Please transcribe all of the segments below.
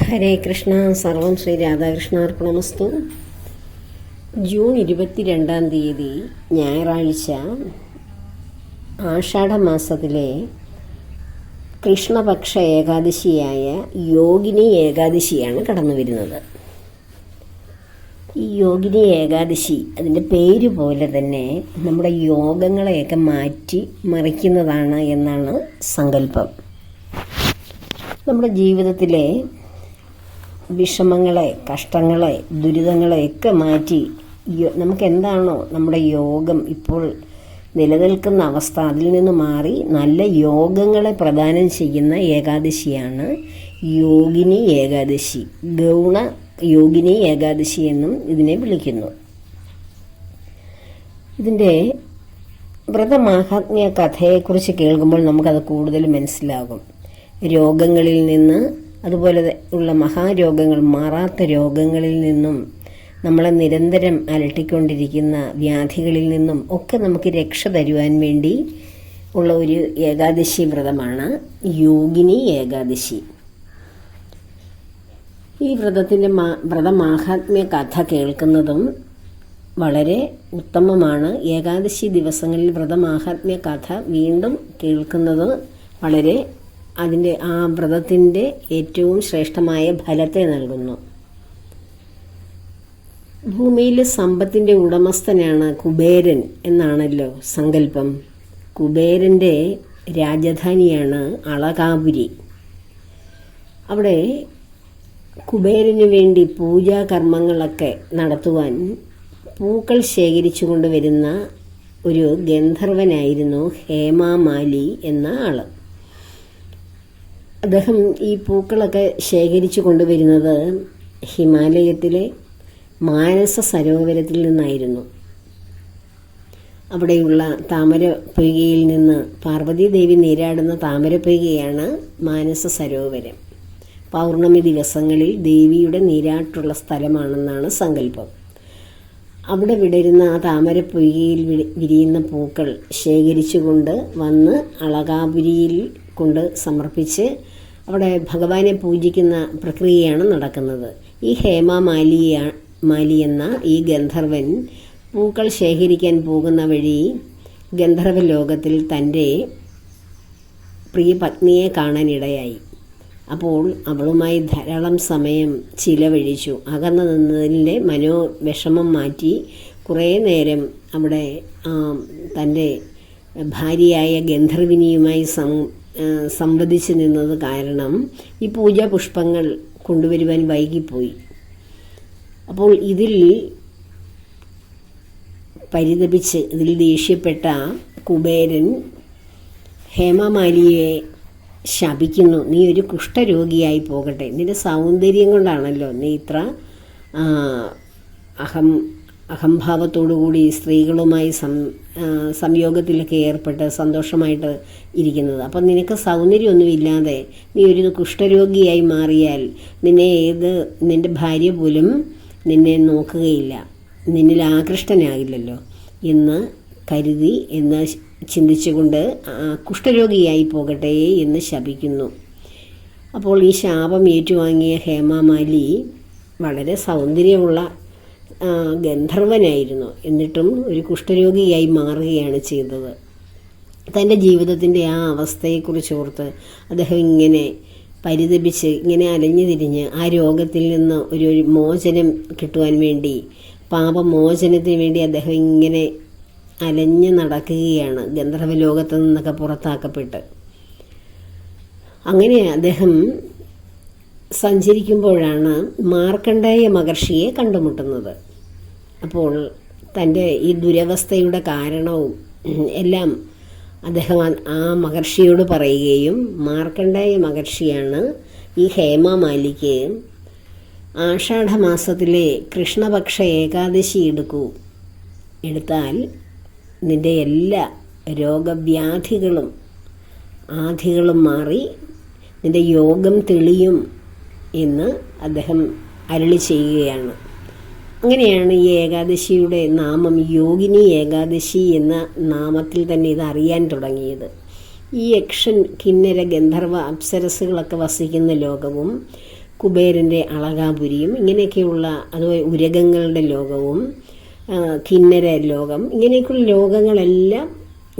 ഹരേ കൃഷ്ണ സർവം ശ്രീ രാധാകൃഷ്ണാർപ്പണമസ്തു. ജൂൺ ഇരുപത്തിരണ്ടാം തീയതി ഞായറാഴ്ച ആഷാഢമാസത്തിലെ കൃഷ്ണപക്ഷ ഏകാദശിയായ യോഗിനി ഏകാദശിയാണ് കടന്നു വരുന്നത്. ഈ യോഗിനി ഏകാദശി അതിന്റെ പേര് പോലെ തന്നെ നമ്മുടെ യോഗങ്ങളെയൊക്കെ മാറ്റി മറിക്കുന്നതാണ് എന്നാണ് സങ്കല്പം. നമ്മുടെ ജീവിതത്തിലെ വിഷമങ്ങളെ കഷ്ടങ്ങളെ ദുരിതങ്ങളെ ഒക്കെ മാറ്റി നമുക്ക് എന്താണോ നമ്മുടെ യോഗം ഇപ്പോൾ നിലനിൽക്കുന്ന അവസ്ഥ അതിൽ നിന്ന് മാറി നല്ല യോഗങ്ങളെ പ്രദാനം ചെയ്യുന്ന ഏകാദശിയാണ് യോഗിനി ഏകാദശി. ഗൗണ യോഗിനി ഏകാദശി എന്നും ഇതിനെ വിളിക്കുന്നു. ഇതിന്റെ വ്രതമാഹാത്മ്യ കഥയെക്കുറിച്ച് കേൾക്കുമ്പോൾ നമുക്കത് കൂടുതൽ മനസ്സിലാകും. രോഗങ്ങളിൽ നിന്ന് അതുപോലെ ഉള്ള മഹാരോഗങ്ങൾ മാറാത്ത രോഗങ്ങളിൽ നിന്നും നമ്മളെ നിരന്തരം അലട്ടിക്കൊണ്ടിരിക്കുന്ന വ്യാധികളിൽ നിന്നും ഒക്കെ നമുക്ക് രക്ഷ തരുവാൻ വേണ്ടി ഉള്ള ഒരു ഏകാദശി വ്രതമാണ് യോഗിനി ഏകാദശി. ഈ വ്രതത്തിന്റെ മാ വ്രതമാഹാത്മ്യ കഥ കേൾക്കുന്നതും വളരെ ഉത്തമമാണ്. ഏകാദശി ദിവസങ്ങളിൽ വ്രതമാഹാത്മ്യ കഥ വീണ്ടും കേൾക്കുന്നത് വളരെ അതിന്റെ ആ വ്രതത്തിന്റെ ഏറ്റവും ശ്രേഷ്ഠമായ ഫലത്തെ നൽകുന്നു. ഭൂമിയിലെ സമ്പത്തിന്റെ ഉടമസ്ഥനാണ് കുബേരൻ എന്നാണല്ലോ സങ്കല്പം. കുബേരന്റെ രാജധാനിയാണ് അളകാപുരി. അവിടെ കുബേരന് വേണ്ടി പൂജാകർമ്മങ്ങളൊക്കെ നടത്തുവാൻ പൂക്കൾ ശേഖരിച്ചു കൊണ്ടുവരുന്ന ഒരു ഗന്ധർവനായിരുന്നു ഹേമാമാലി എന്ന ആൾ. അദ്ദേഹം ഈ പൂക്കളൊക്കെ ശേഖരിച്ചു കൊണ്ടുവരുന്നത് ഹിമാലയത്തിലെ മാനസ സരോവരത്തിൽ നിന്നായിരുന്നു. അവിടെയുള്ള താമര പൊയ്കയിൽ നിന്ന് പാർവതി ദേവി നീരാടുന്ന താമര പൊയ്കയാണ് മാനസ സരോവരം. പൗർണമി ദിവസങ്ങളിൽ ദേവിയുടെ നീരാട്ടുള്ള സ്ഥലമാണെന്നാണ് സങ്കല്പം. അവിടെ വിടരുന്ന ആ താമര പൊയ്കയിൽ വിരിയുന്ന പൂക്കൾ ശേഖരിച്ചുകൊണ്ട് വന്ന് അളകാപുരിയിൽ കൊണ്ട് സമർപ്പിച്ച് അവിടെ ഭഗവാനെ പൂജിക്കുന്ന പ്രക്രിയയാണ് നടക്കുന്നത്. ഈ ഹേമ മാലിയ മാലി എന്ന ഈ ഗന്ധർവൻ പൂക്കൾ ശേഖരിക്കാൻ പോകുന്ന വഴി ഗന്ധർവ ലോകത്തിൽ തന്റെ പ്രിയ പത്നിയെ കാണാനിടയായി അപ്പോൾ അവളുമായി ധാരാളം സമയം ചിലവഴിച്ചു. അകന്നു നിന്നതിന്റെ മനോവിഷമം മാറ്റി കുറേ നേരം അവിടെ തന്റെ ഭാര്യയായ ഗന്ധർവിനിയുമായി സം സംവദിച്ച് നിന്നത് കാരണം ഈ പൂജാ പുഷ്പങ്ങൾ കൊണ്ടുവരുവാൻ വൈകിപ്പോയി. അപ്പോൾ ഇതിൽ പരിതപിച്ച് ഇതിൽ ദേഷ്യപ്പെട്ട കുബേരൻ ഹേമമാലിയെ ശപിക്കുന്നു. നീ ഒരു കുഷ്ഠരോഗിയായി പോകട്ടെ. നിന്റെ സൗന്ദര്യം കൊണ്ടാണല്ലോ നീ ഇത്ര അഹം അഹംഭാവത്തോടുകൂടി സ്ത്രീകളുമായി സം സംയോഗത്തിലൊക്കെ ഏർപ്പെട്ട് സന്തോഷമായിട്ട് ഇരിക്കുന്നത്. അപ്പം നിനക്ക് സൗന്ദര്യമൊന്നുമില്ലാതെ നീ ഒരു കുഷ്ഠരോഗിയായി മാറിയാൽ നിന്നെ ഏത് നിന്റെ ഭാര്യ പോലും നിന്നെ നോക്കുകയില്ല. നിന്നിൽ ആകൃഷ്ടനാകില്ലല്ലോ എന്ന് കരുതി എന്ന് ചിന്തിച്ചുകൊണ്ട് കുഷ്ഠരോഗിയായി പോകട്ടെ എന്ന് ശപിക്കുന്നു. അപ്പോൾ ഈ ശാപം ഏറ്റുവാങ്ങിയ ഹേമാമാലി വളരെ സൗന്ദര്യമുള്ള ഗന്ധർവനായിരുന്നു. എന്നിട്ടും ഒരു കുഷ്ഠരോഗിയായി മാറുകയാണ് ചെയ്തത്. തന്റെ ജീവിതത്തിന്റെ ആ അവസ്ഥയെക്കുറിച്ച് ഓർത്ത് അദ്ദേഹം ഇങ്ങനെ പരിതപിച്ച് ഇങ്ങനെ അലഞ്ഞു തിരിഞ്ഞ് ആ രോഗത്തിൽ നിന്ന് ഒരു മോചനം കിട്ടുവാൻ വേണ്ടി പാപമോചനത്തിന് വേണ്ടി അദ്ദേഹം ഇങ്ങനെ അലഞ്ഞു നടക്കുകയാണ് ഗന്ധർവ ലോകത്ത് നിന്നൊക്കെ പുറത്താക്കപ്പെട്ട്. അങ്ങനെ അദ്ദേഹം സഞ്ചരിക്കുമ്പോഴാണ് മാർക്കണ്ഡേയ മഹർഷിയെ കണ്ടുമുട്ടുന്നത്. അപ്പോൾ തന്റെ ഈ ദുരവസ്ഥയുടെ കാരണവും എല്ലാം അദ്ദേഹം ആ- മഹർഷിയോട് പറയുകയും മാർക്കണ്ഡേയ മഹർഷിയാണ് ഈ ഹേമ ഹേമമാലിക്ക് ആഷാഢമാസത്തിലെ കൃഷ്ണപക്ഷ ഏകാദശി എടുക്കൂ. എടുത്താൽ നിന്റെ എല്ലാ രോഗവ്യാധികളും ആധികളും മാറി നിന്റെ യോഗം തെളിയും എന്ന് അദ്ദേഹം അരളി ചെയ്യുകയാണ്. അങ്ങനെയാണ് ഈ ഏകാദശിയുടെ നാമം യോഗിനി ഏകാദശി എന്ന നാമത്തിൽ തന്നെ ഇത് അറിയാൻ തുടങ്ങിയത്. ഈ യക്ഷൻ കിന്നര ഗന്ധർവ അപ്സരസുകളൊക്കെ വസിക്കുന്ന ലോകവും കുബേരന്റെ അളകാപുരിയും ഇങ്ങനെയൊക്കെയുള്ള അതുപോലെ ഉരകങ്ങളുടെ ലോകവും കിന്നര ലോകം ഇങ്ങനെയൊക്കെയുള്ള ലോകങ്ങളെല്ലാം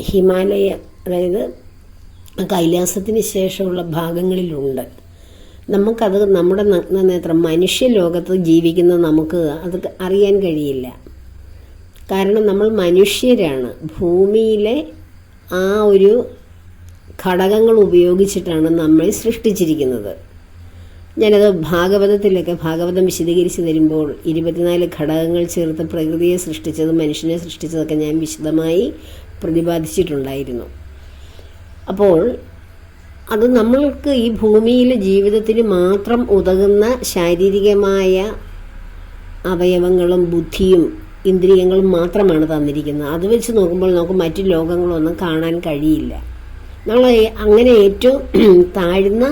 ഹിമാലയ അതായത് കൈലാസത്തിന് ശേഷമുള്ള ഭാഗങ്ങളിലുണ്ട്. നമുക്കത് നമ്മുടെ നഗ്നനേത്രം മനുഷ്യ ലോകത്ത് ജീവിക്കുന്ന നമുക്ക് അത് അറിയാൻ കഴിയില്ല. കാരണം നമ്മൾ മനുഷ്യരാണ്. ഭൂമിയിലെ ആ ഒരു ഘടകങ്ങൾ ഉപയോഗിച്ചിട്ടാണ് നമ്മൾ സൃഷ്ടിച്ചിരിക്കുന്നത്. ഞാനത് ഭാഗവതത്തിലൊക്കെ ഭാഗവതം വിശദീകരിച്ച് തരുമ്പോൾ ഇരുപത്തിനാല് ഘടകങ്ങൾ ചേർത്ത് പ്രകൃതിയെ സൃഷ്ടിച്ചതും മനുഷ്യനെ സൃഷ്ടിച്ചതൊക്കെ ഞാൻ വിശദമായി പ്രതിപാദിച്ചിട്ടുണ്ടായിരുന്നു. അപ്പോൾ അത് നമ്മൾക്ക് ഈ ഭൂമിയിൽ ജീവിതത്തിന് മാത്രം ഉതകുന്ന ശാരീരികമായ അവയവങ്ങളും ബുദ്ധിയും ഇന്ദ്രിയങ്ങളും മാത്രമാണ് തന്നിരിക്കുന്നത്. അത് വെച്ച് നോക്കുമ്പോൾ നമുക്ക് മറ്റു ലോകങ്ങളൊന്നും കാണാൻ കഴിയില്ല. നമ്മൾ അങ്ങനെ ഏറ്റവും താഴ്ന്ന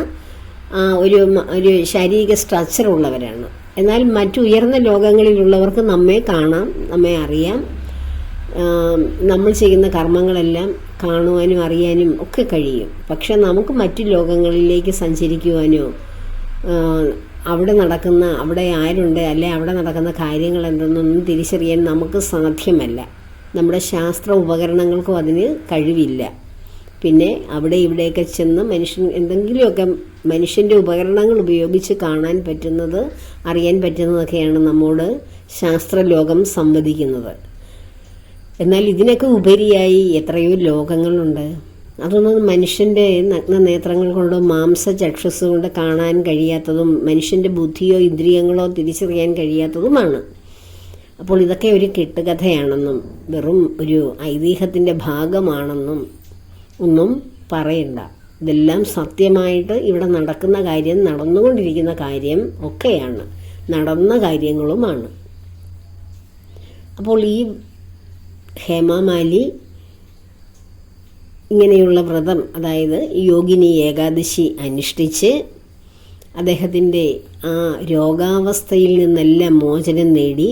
ഒരു ഒരു ശാരീരിക സ്ട്രക്ചർ ഉള്ളവരാണ്. എന്നാൽ മറ്റു ഉയർന്ന ലോകങ്ങളിലുള്ളവർക്ക് നമ്മെ കാണാം നമ്മെ അറിയാം. നമ്മൾ ചെയ്യുന്ന കർമ്മങ്ങളെല്ലാം കാണുവാനും അറിയാനും ഒക്കെ കഴിയും. പക്ഷെ നമുക്ക് മറ്റു ലോകങ്ങളിലേക്ക് സഞ്ചരിക്കുവാനോ അവിടെ നടക്കുന്ന അവിടെ ആരുണ്ട് അല്ലെ അവിടെ നടക്കുന്ന കാര്യങ്ങൾ എന്തെന്നൊന്നും തിരിച്ചറിയാൻ നമുക്ക് സാധ്യമല്ല. നമ്മുടെ ശാസ്ത്ര ഉപകരണങ്ങൾക്കും അതിന് കഴിവില്ല. പിന്നെ അവിടെ ഇവിടെയൊക്കെ ചെന്ന് മനുഷ്യൻ എന്തെങ്കിലുമൊക്കെ മനുഷ്യന്റെ ഉപകരണങ്ങൾ ഉപയോഗിച്ച് കാണാൻ പറ്റുന്നത് അറിയാൻ പറ്റുന്നതൊക്കെയാണ് നമ്മോട് ശാസ്ത്രലോകം സംവദിക്കുന്നത്. എന്നാൽ ഇതിനൊക്കെ ഉപരിയായി എത്രയോ ലോകങ്ങളുണ്ട്. അതൊന്നും മനുഷ്യന്റെ നഗ്ന നേത്രങ്ങൾ കൊണ്ടോ മാംസ ചക്ഷസ് കൊണ്ട് കാണാൻ കഴിയാത്തതും മനുഷ്യന്റെ ബുദ്ധിയോ ഇന്ദ്രിയങ്ങളോ തിരിച്ചറിയാൻ കഴിയാത്തതുമാണ്. അപ്പോൾ ഇതൊക്കെ ഒരു കെട്ടുകഥയാണെന്നും വെറും ഒരു ഐതിഹ്യത്തിന്റെ ഭാഗമാണെന്നും ഒന്നും പറയണ്ട. ഇതെല്ലാം സത്യമായിട്ട് ഇവിടെ നടക്കുന്ന കാര്യം നടന്നുകൊണ്ടിരിക്കുന്ന കാര്യം ഒക്കെയാണ്. നടന്ന കാര്യങ്ങളുമാണ്. അപ്പോൾ ഈ ഹേമാമാലി ഇങ്ങനെയുള്ള വ്രതം അതായത് യോഗിനി ഏകാദശി അനുഷ്ഠിച്ച് അദ്ദേഹത്തിന്റെ ആ രോഗാവസ്ഥയിൽ നിന്നെല്ലാം മോചനം നേടി.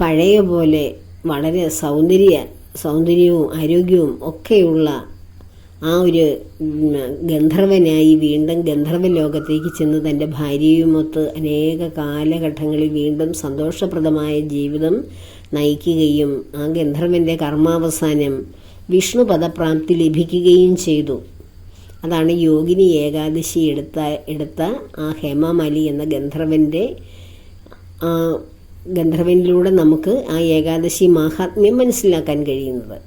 പഴയ പോലെ വളരെ സൗന്ദര്യ സൗന്ദര്യവും ആരോഗ്യവും ഒക്കെയുള്ള ആ ഒരു ഗന്ധർവനായി വീണ്ടും ഗന്ധർവ ലോകത്തേക്ക് ചെന്ന് തന്റെ ഭാര്യയുമൊത്ത് അനേക കാലഘട്ടങ്ങളിൽ വീണ്ടും സന്തോഷപ്രദമായ ജീവിതം നയിക്കുകയും ആ ഗന്ധർവന്റെ കർമാവസാനം വിഷ്ണു പദപ്രാപ്തി ലഭിക്കുകയും ചെയ്തു. അതാണ് യോഗിനി ഏകാദശി എടുത്ത എടുത്ത ആ ഹേമാമാലി എന്ന ഗന്ധർവന്റെ ആ ഗന്ധർവനിലൂടെ നമുക്ക് ആ ഏകാദശി മാഹാത്മ്യം മനസ്സിലാക്കാൻ കഴിയുന്നത്.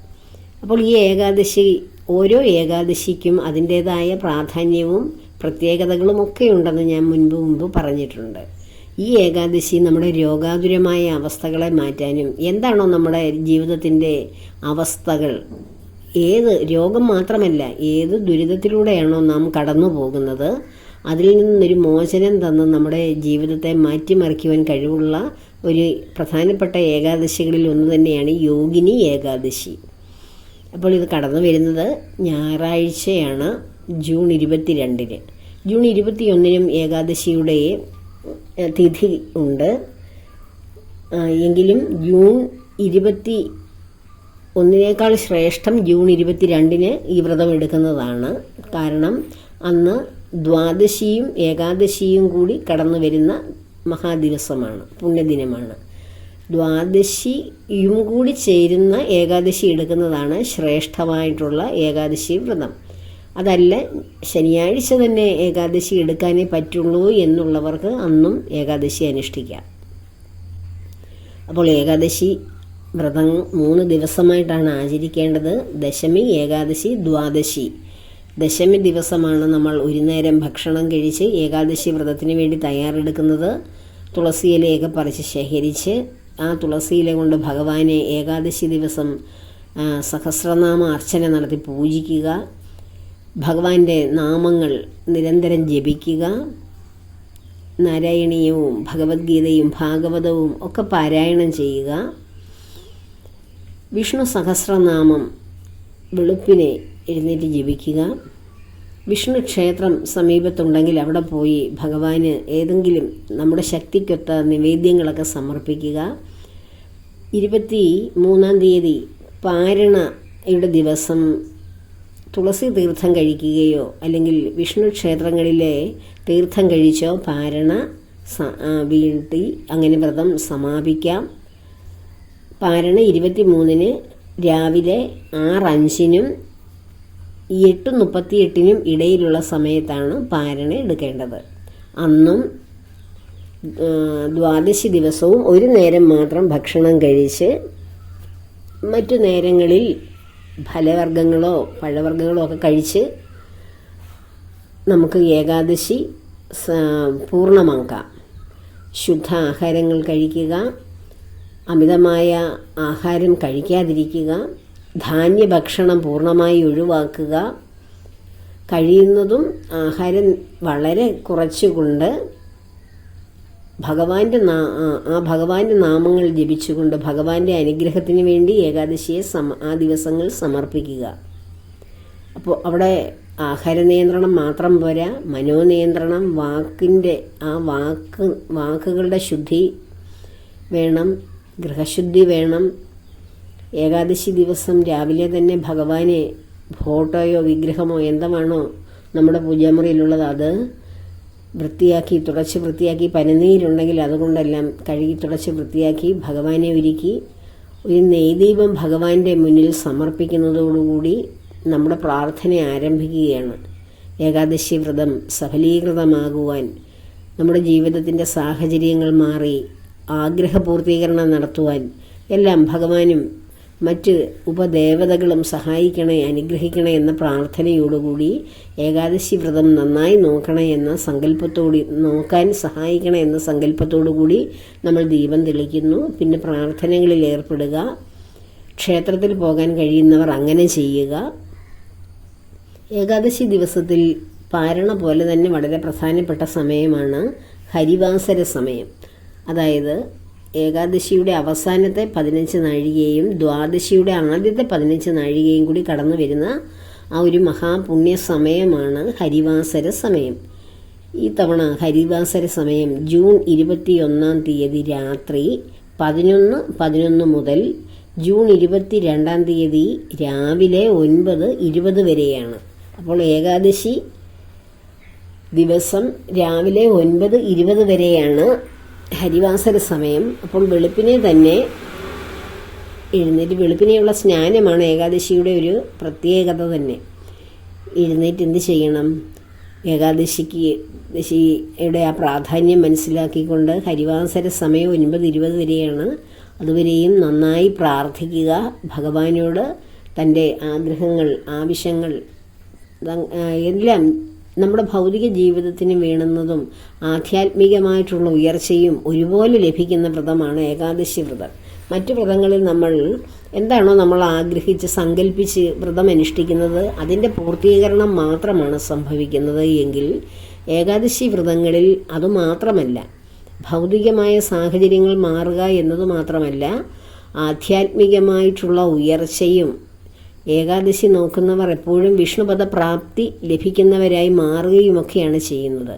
അപ്പോൾ ഈ ഏകാദശി ഓരോ ഏകാദശിക്കും അതിന്റേതായ പ്രാധാന്യവും പ്രത്യേകതകളും ഒക്കെ ഉണ്ടെന്ന് ഞാൻ മുൻപ് മുമ്പ് പറഞ്ഞിട്ടുണ്ട്. ഈ ഏകാദശി നമ്മുടെ രോഗാതുരമായ അവസ്ഥകളെ മാറ്റാനും എന്താണോ നമ്മുടെ ജീവിതത്തിന്റെ അവസ്ഥകൾ ഏത് രോഗം മാത്രമല്ല ഏത് ദുരിതത്തിലൂടെയാണോ നാം കടന്നു പോകുന്നത് അതിൽ നിന്നൊരു മോചനം തന്ന് നമ്മുടെ ജീവിതത്തെ മാറ്റിമറിക്കുവാൻ കഴിവുള്ള ഒരു പ്രധാനപ്പെട്ട ഏകാദശികളിൽ ഒന്ന് തന്നെയാണ് യോഗിനി ഏകാദശി. അപ്പോൾ ഇത് കടന്നു വരുന്നത് ഞായറാഴ്ചയാണ് ജൂൺ ഇരുപത്തിരണ്ടിന്. ജൂൺ ഇരുപത്തിയൊന്നിനും ഏകാദശിയുടെ തിഥി ഉണ്ട്. എങ്കിലും ജൂൺ ഇരുപത്തി ഒന്നിനേക്കാൾ ശ്രേഷ്ഠം ജൂൺ ഇരുപത്തിരണ്ടിന് ഈ വ്രതം എടുക്കുന്നതാണ്. കാരണം അന്ന് ദ്വാദശിയും ഏകാദശിയും കൂടി കടന്നു വരുന്ന മഹാദിവസമാണ് പുണ്യദിനമാണ്. ദ്വാദശിയും കൂടി ചേരുന്ന ഏകാദശി എടുക്കുന്നതാണ് ശ്രേഷ്ഠമായിട്ടുള്ള ഏകാദശി വ്രതം. അതല്ല ശനിയാഴ്ച തന്നെ ഏകാദശി എടുക്കാനേ പറ്റുള്ളൂ എന്നുള്ളവർക്ക് അന്നും ഏകാദശി അനുഷ്ഠിക്കാം. അപ്പോൾ ഏകാദശി വ്രതം മൂന്ന് ദിവസമായിട്ടാണ് ആചരിക്കേണ്ടത്. ദശമി ഏകാദശി ദ്വാദശി. ദശമി ദിവസമാണ് നമ്മൾ ഒരു നേരം ഭക്ഷണം കഴിച്ച് ഏകാദശി വ്രതത്തിന് വേണ്ടി തയ്യാറെടുക്കുന്നത്. തുളസിയിലയൊക്കെ പറിച്ച് ശേഖരിച്ച് ആ തുളസിയില കൊണ്ട് ഭഗവാനെ ഏകാദശി ദിവസം സഹസ്രനാമ അർച്ചന നടത്തി പൂജിക്കുക. ഭഗവാന്റെ നാമങ്ങൾ നിരന്തരം ജപിക്കുക. നാരായണീയവും ഭഗവത്ഗീതയും ഭാഗവതവും ഒക്കെ പാരായണം ചെയ്യുക. വിഷ്ണു സഹസ്രനാമം വെളുപ്പിനെ എഴുന്നേറ്റ് ജപിക്കുക. വിഷ്ണു ക്ഷേത്രം സമീപത്തുണ്ടെങ്കിൽ അവിടെ പോയി ഭഗവാന് ഏതെങ്കിലും നമ്മുടെ ശക്തിക്കൊത്ത നിവേദ്യങ്ങളൊക്കെ സമർപ്പിക്കുക. ഇരുപത്തി മൂന്നാം തീയതി പാരണയുടെ ദിവസം തുളസി തീർത്ഥം കഴിക്കുകയോ അല്ലെങ്കിൽ വിഷ്ണു ക്ഷേത്രങ്ങളിലെ തീർത്ഥം കഴിച്ചോ പാരണ വീഴ്ത്തി അങ്ങനെ വ്രതം സമാപിക്കാം. പാരണ ഇരുപത്തി മൂന്നിന് രാവിലെ ആറ് അഞ്ചിനും എട്ട് മുപ്പത്തിയെട്ടിനും ഇടയിലുള്ള സമയത്താണ് പാരണ എടുക്കേണ്ടത്. അന്നും ദ്വാദശി ദിവസവും ഒരു നേരം മാത്രം ഭക്ഷണം കഴിച്ച് മറ്റു നേരങ്ങളിൽ ഫലവർഗങ്ങളോ പഴവർഗങ്ങളോ ഒക്കെ കഴിച്ച് നമുക്ക് ഏകാദശി പൂർണമാക്കാം ശുദ്ധ ആഹാരങ്ങൾ കഴിക്കുക അമിതമായ ആഹാരം കഴിക്കാതിരിക്കുക ധാന്യഭക്ഷണം പൂർണമായി ഒഴിവാക്കുക. കഴിയുന്നതും ആഹാരം വളരെ കുറച്ചുകൊണ്ട് ഭഗവാന്റെ ആ- ഭഗവാന്റെ നാമങ്ങൾ ജപിച്ചുകൊണ്ട് ഭഗവാന്റെ അനുഗ്രഹത്തിന് വേണ്ടി ഏകാദശിയെ സമ ആ ദിവസങ്ങൾ സമർപ്പിക്കുക. അപ്പോൾ അവിടെ ആഹാര നിയന്ത്രണം മാത്രം പോരാ. മനോനിയന്ത്രണം വാക്കിന്റെ ആ വാക്ക് വാക്കുകളുടെ ശുദ്ധി വേണം ഗൃഹശുദ്ധി വേണം. ഏകാദശി ദിവസം രാവിലെ തന്നെ ഭഗവാനെ ഫോട്ടോയോ വിഗ്രഹമോ എന്താണോ നമ്മുടെ പൂജാമുറിയിലുള്ളത് അത് വൃത്തിയാക്കി തുടച്ച് വൃത്തിയാക്കി പനിനീരുണ്ടെങ്കിൽ അതുകൊണ്ടെല്ലാം കഴുകി തുടച്ച് വൃത്തിയാക്കി ഭഗവാനെ ഒരുക്കി. ഒരു നെയ്ദീപം ഭഗവാന്റെ മുന്നിൽ സമർപ്പിക്കുന്നതോടുകൂടി നമ്മുടെ പ്രാർത്ഥന ആരംഭിക്കുകയാണ്. ഏകാദശി വ്രതം സഫലീകൃതമാകുവാൻ നമ്മുടെ ജീവിതത്തിന്റെ സാഹചര്യങ്ങൾ മാറി ആഗ്രഹപൂർത്തീകരണം നടത്തുവാൻ എല്ലാം ഭഗവാനും മറ്റ് ഉപദേവതകളും സഹായിക്കണേ അനുഗ്രഹിക്കണേ എന്ന പ്രാർത്ഥനയോടുകൂടി ഏകാദശി വ്രതം നന്നായി നോക്കണേ എന്ന സങ്കല്പത്തോടി നോക്കാൻ സഹായിക്കണേ എന്ന സങ്കല്പത്തോടുകൂടി നമ്മൾ ദീപം തെളിക്കുന്നു. പിന്നെ പ്രാർത്ഥനകളിൽ ഏർപ്പെടുക. ക്ഷേത്രത്തിൽ പോകാൻ കഴിയുന്നവർ അങ്ങനെ ചെയ്യുക. ഏകാദശി ദിവസത്തിൽ പാരണ പോലെ തന്നെ വളരെ പ്രധാനപ്പെട്ട സമയമാണ് ഹരിവാസര സമയം. അതായത് ഏകാദശിയുടെ അവസാനത്തെ പതിനഞ്ച് നാഴികയും ദ്വാദശിയുടെ ആദ്യത്തെ പതിനഞ്ച് നാഴികയും കൂടി കടന്നു വരുന്ന ആ ഒരു മഹാപുണ്യ സമയമാണ് ഹരിവാസര സമയം. ഈ തവണ ഹരിവാസര സമയം ജൂൺ ഇരുപത്തിയൊന്നാം തീയതി രാത്രി പതിനൊന്ന് പതിനൊന്ന് മുതൽ ജൂൺ ഇരുപത്തി രണ്ടാം തീയതി രാവിലെ ഒൻപത് ഇരുപത് വരെയാണ്. അപ്പോൾ ഏകാദശി ദിവസം രാവിലെ ഒൻപത് ഇരുപത് വരെയാണ് ഹരിവാസര സമയം. അപ്പോൾ വെളുപ്പിനെ തന്നെ എഴുന്നേറ്റ് വെളുപ്പിനെയുള്ള സ്നാനമാണ് ഏകാദശിയുടെ ഒരു പ്രത്യേകത തന്നെ. എഴുന്നേറ്റ് എന്ത് ചെയ്യണം? ഏകാദശിക്ക് ദശിയുടെ ആ പ്രാധാന്യം മനസ്സിലാക്കിക്കൊണ്ട് ഹരിവാസര സമയം ഒൻപത് ഇരുപത് വരെയാണ്. അതുവരെയും നന്നായി പ്രാർത്ഥിക്കുക. ഭഗവാനോട് തന്റെ ആഗ്രഹങ്ങൾ ആവശ്യങ്ങൾ എല്ലാം നമ്മുടെ ഭൗതിക ജീവിതത്തിന് വേണുന്നതും ആധ്യാത്മികമായിട്ടുള്ള ഉയർച്ചയും ഒരുപോലെ ലഭിക്കുന്ന വ്രതമാണ് ഏകാദശി വ്രതം. മറ്റു വ്രതങ്ങളിൽ നമ്മൾ എന്താണോ നമ്മൾ ആഗ്രഹിച്ച് സങ്കല്പിച്ച് വ്രതം അനുഷ്ഠിക്കുന്നത് അതിന്റെ പൂർത്തീകരണം മാത്രമാണ് സംഭവിക്കുന്നത് എങ്കിൽ ഏകാദശി വ്രതങ്ങളിൽ അതുമാത്രമല്ല ഭൗതികമായ സാഹചര്യങ്ങൾ മാറുക എന്നത് മാത്രമല്ല ആധ്യാത്മികമായിട്ടുള്ള ഉയർച്ചയും ഏകാദശി നോക്കുന്നവർ എപ്പോഴും വിഷ്ണുപദ പ്രാപ്തി ലഭിക്കുന്നവരായി മാറുകയുമൊക്കെയാണ് ചെയ്യുന്നത്.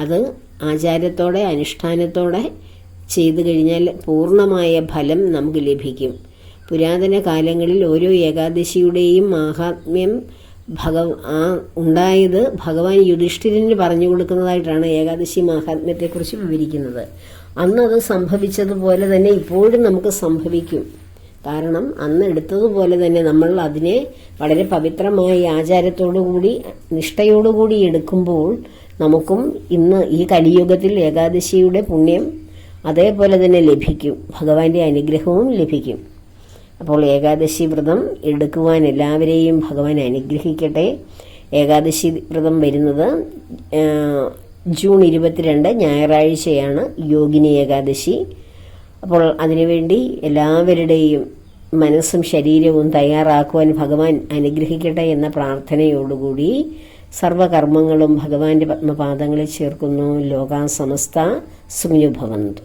അത് ആചാരത്തോടെ അനുഷ്ഠാനത്തോടെ ചെയ്തു കഴിഞ്ഞാൽ പൂർണമായ ഫലം നമുക്ക് ലഭിക്കും. പുരാതന കാലങ്ങളിൽ ഓരോ ഏകാദശിയുടെയും മാഹാത്മ്യം ഭഗ ആ ഉണ്ടായത് ഭഗവാൻ യുധിഷ്ഠിരന് പറഞ്ഞു കൊടുക്കുന്നതായിട്ടാണ് ഏകാദശി മാഹാത്മ്യത്തെക്കുറിച്ച് വിവരിക്കുന്നത്. അന്നത് സംഭവിച്ചതുപോലെ തന്നെ ഇപ്പോഴും നമുക്ക് സംഭവിക്കും. കാരണം അന്ന് എടുത്തതുപോലെ തന്നെ നമ്മൾ അതിനെ വളരെ പവിത്രമായ ആചാരത്തോടുകൂടി നിഷ്ഠയോടുകൂടി എടുക്കുമ്പോൾ നമുക്കും ഇന്ന് ഈ കലിയുഗത്തിൽ ഏകാദശിയുടെ പുണ്യം അതേപോലെ തന്നെ ലഭിക്കും. ഭഗവാന്റെ അനുഗ്രഹവും ലഭിക്കും. അപ്പോൾ ഏകാദശി വ്രതം എടുക്കുവാൻ എല്ലാവരെയും ഭഗവാൻ അനുഗ്രഹിക്കട്ടെ. ഏകാദശി വ്രതം വരുന്നത് ജൂൺ ഇരുപത്തിരണ്ട് ഞായറാഴ്ചയാണ് യോഗിനി ഏകാദശി. അപ്പോൾ അതിനുവേണ്ടി എല്ലാവരുടെയും മനസ്സും ശരീരവും തയ്യാറാക്കുവാൻ ഭഗവാൻ അനുഗ്രഹിക്കട്ടെ എന്ന പ്രാർത്ഥനയോടുകൂടി സർവകർമ്മങ്ങളും ഭഗവാന്റെ പത്മപാദങ്ങളിൽ ചേർക്കുന്നു. ലോകാ സമസ്ത സുഖ്നുഭവന്തു